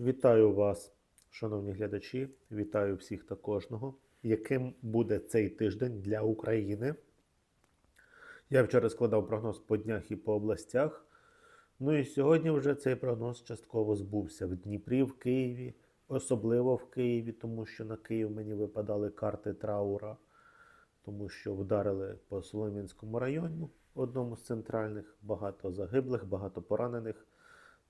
Вітаю вас, шановні глядачі. Вітаю всіх та кожного. Яким буде цей тиждень для України? Я вчора складав прогноз по днях і по областях. Ну і сьогодні вже цей прогноз частково збувся в Дніпрі, в Києві, особливо в Києві, тому що на Київ мені випадали карти траура, тому що вдарили по Солом'янському району, одному з центральних, багато загиблих, багато поранених.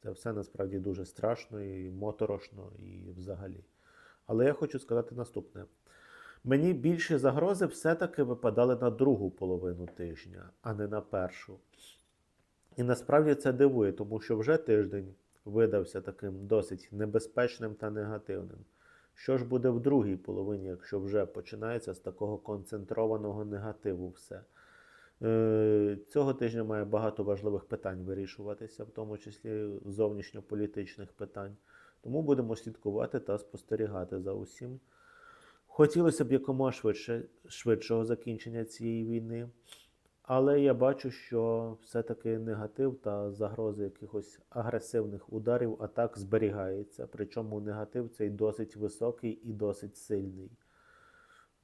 Це все насправді дуже страшно і моторошно, і взагалі. Але я хочу сказати наступне: мені більші загрози все-таки випадали на другу половину тижня, а не на першу. І насправді це дивує, тому що вже тиждень видався таким досить небезпечним та негативним. Що ж буде в другій половині, якщо вже починається з такого концентрованого негативу все? Цього тижня має багато важливих питань вирішуватися, в тому числі зовнішньополітичних питань. Тому будемо слідкувати та спостерігати за усім. Хотілося б якомога швидше, швидшого закінчення цієї війни, але я бачу, що все-таки негатив та загрози якихось агресивних ударів атак зберігається. Причому негатив цей досить високий і досить сильний.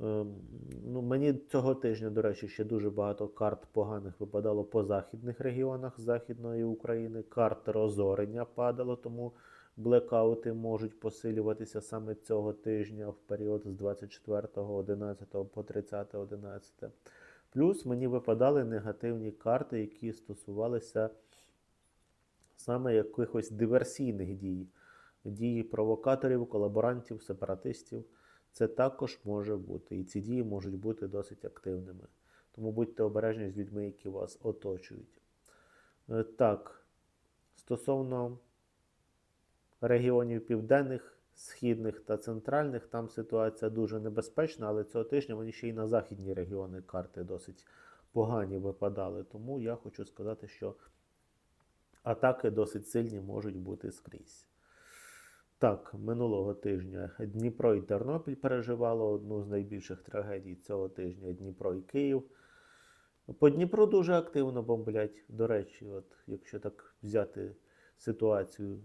Ем, Ну, мені цього тижня, до речі, ще дуже багато карт поганих випадало по західних регіонах Західної України. Карт розорення падало, тому блекаути можуть посилюватися саме цього тижня в період з 24.11 по 30.11. Плюс мені випадали негативні карти, які стосувалися саме якихось диверсійних дій, дій провокаторів, колаборантів, сепаратистів. Це також може бути. І ці дії можуть бути досить активними. Тому будьте обережні з людьми, які вас оточують. Е, Так, стосовно регіонів південних, східних та центральних, там ситуація дуже небезпечна, але цього тижня мені ще й на західні регіони карти досить погані випадали. Тому я хочу сказати, що атаки досить сильні можуть бути скрізь. Так, минулого тижня Дніпро і Тернопіль переживало одну з найбільших трагедій цього тижня Дніпро і Київ. По Дніпру дуже активно бомблять. До речі, от, якщо так взяти ситуацію,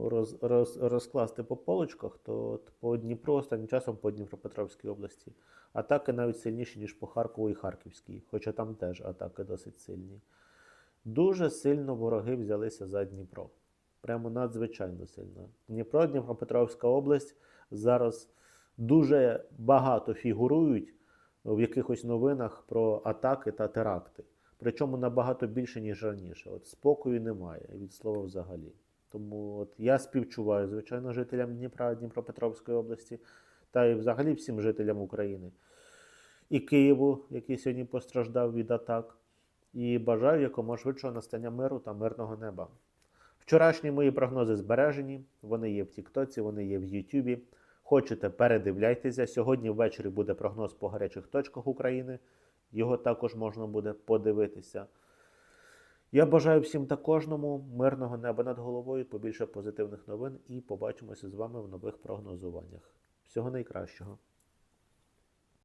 роз, роз, розкласти по полочках, то от по Дніпру останнім часом по Дніпропетровській області атаки навіть сильніші, ніж по Харкову і Харківській, хоча там теж атаки досить сильні. Дуже сильно вороги взялися за Дніпро. Прямо надзвичайно сильно. Дніпро, Дніпропетровська область зараз дуже багато фігурують в якихось новинах про атаки та теракти. Причому набагато більше, ніж раніше. От спокою немає від слова взагалі. Тому от я співчуваю, звичайно, жителям Дніпра, Дніпропетровської області та і взагалі всім жителям України. І Києву, який сьогодні постраждав від атак. І бажаю якомога швидшого настання миру та мирного неба. Вчорашні мої прогнози збережені, вони є в Тіктоці, вони є в Ютубі. Хочете, передивляйтеся. Сьогодні ввечері буде прогноз по гарячих точках України. Його також можна буде подивитися. Я бажаю всім та кожному мирного неба над головою, побільше позитивних новин і побачимося з вами в нових прогнозуваннях. Всього найкращого.